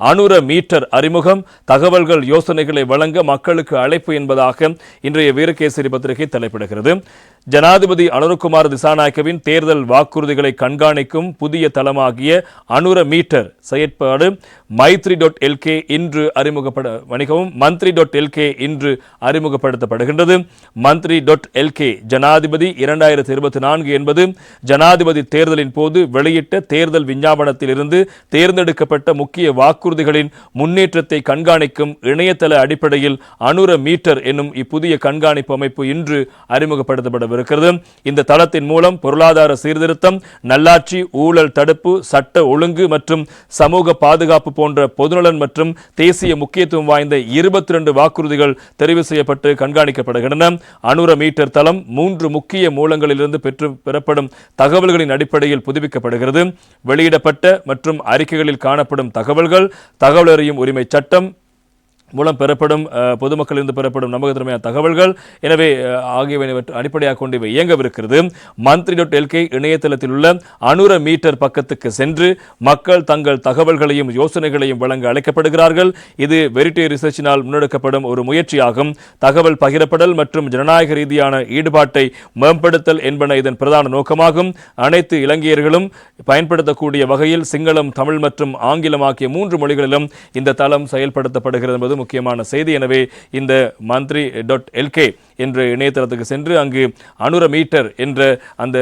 Anura metre அறிமுகம் தகவல்கள் யோசனைகளை வழங்க மக்களுக்கு அழைப்பு என்பதாக இன்றைய வீரகேசரி பத்திரிகை தலைப்பிடுகிறது. ஜனாதிபதி அனுரகுமார் திசாநாயக்கவின் தேர்தல் வாக்குறுதிகளை கண்காணிக்கும் புதிய தளமாகிய அனுர மீட்டர் செயற்பாடு மைத்ரி டாட் எல்கே இன்று அறிமுகப்பட வணிகவும் மந்த்ரி டாட் எல்கே இன்று அறிமுகப்படுத்தப்படுகின்றது. மந்த்ரி டாட் எல்கே ஜனாதிபதி இரண்டாயிரத்தி இருபத்தி நான்கு என்பது ஜனாதிபதி தேர்தலின் போது வெளியிட்ட தேர்தல் விஞ்ஞாபனத்திலிருந்து தேர்ந்தெடுக்கப்பட்ட முக்கிய வாக்குறுதிகளின் முன்னேற்றத்தை கண்காணிக்கும் இணையதள அடிப்படையில் அனுர மீட்டர் என்னும் இப்புதிய கண்காணிப்பு அமைப்பு இன்று இருக்கிறது இந்த தளத்தின் மூலம் பொருளாதார சீர்திருத்தம் நல்லாட்சி ஊழல் தடுப்பு சட்ட ஒழுங்கு மற்றும் சமூக பாதுகாப்பு போன்ற பொதுநலன் மற்றும் தேசிய முக்கியத்துவம் வாய்ந்த இருபத்தி ரெண்டு வாக்குறுதிகள் தெரிவு செய்யப்பட்டு கண்காணிக்கப்படுகின்றன. அனுர மீட்டர் தளம் மூன்று முக்கிய மூலங்களிலிருந்து பெற்று பெறப்படும் தகவல்களின் அடிப்படையில் புதுப்பிக்கப்படுகிறது. வெளியிடப்பட்ட மற்றும் அறிக்கைகளில் காணப்படும் தகவல்கள் தகவல் அறியும் உரிமை சட்டம் மூலம் பெறப்படும் பொதுமக்களிலிருந்து பெறப்படும் நம்பகத்திறமையான தகவல்கள். எனவே ஆகியவை அடிப்படையாக கொண்டு இவை இயங்கவிருக்கிறது. மந்த்ரி டாட் எல்கே இணையதளத்தில் உள்ள அனுர மீட்டர் பக்கத்துக்கு சென்று மக்கள் தங்கள் தகவல்களையும் யோசனைகளையும் வழங்க அழைக்கப்படுகிறார்கள். இது வெரிட்டி ரிசர்ச்சினால் முன்னெடுக்கப்படும் ஒரு முயற்சியாகும். தகவல் பகிரப்படல் மற்றும் ஜனநாயக ரீதியான ஈடுபாட்டை மேம்படுத்தல் என்பன இதன் பிரதான நோக்கமாகும். அனைத்து இலங்கையர்களும் பயன்படுத்தக்கூடிய வகையில் சிங்களம் தமிழ் மற்றும் ஆங்கிலம் ஆகிய மூன்று மொழிகளிலும் இந்த தளம் செயல்படுத்தப்படுகிறது என்பதும் முக்கியமான செய்தி. எனவே இந்த மந்த்ரி டாட் எல்கே என்ற இணையதளத்துக்கு சென்று அங்கு அனுர மீட்டர் என்ற அந்த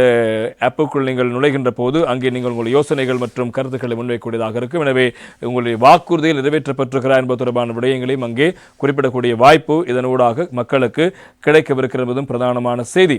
ஆப்புக்குள் நீங்கள் நுழைகின்ற போது அங்கே நீங்கள் உங்கள் யோசனைகள் மற்றும் கருத்துக்களை முன்வைக்கக்கூடியதாக இருக்கும். எனவே உங்களுடைய வாக்குறுதியில் நிறைவேற்றப்பட்டிருக்கிறார் என்பது தொடர்பான விடயங்களையும் அங்கே குறிப்பிடக்கூடிய வாய்ப்பு இதனூடாக மக்களுக்கு கிடைக்கவிருக்கிறதும் பிரதானமான செய்தி.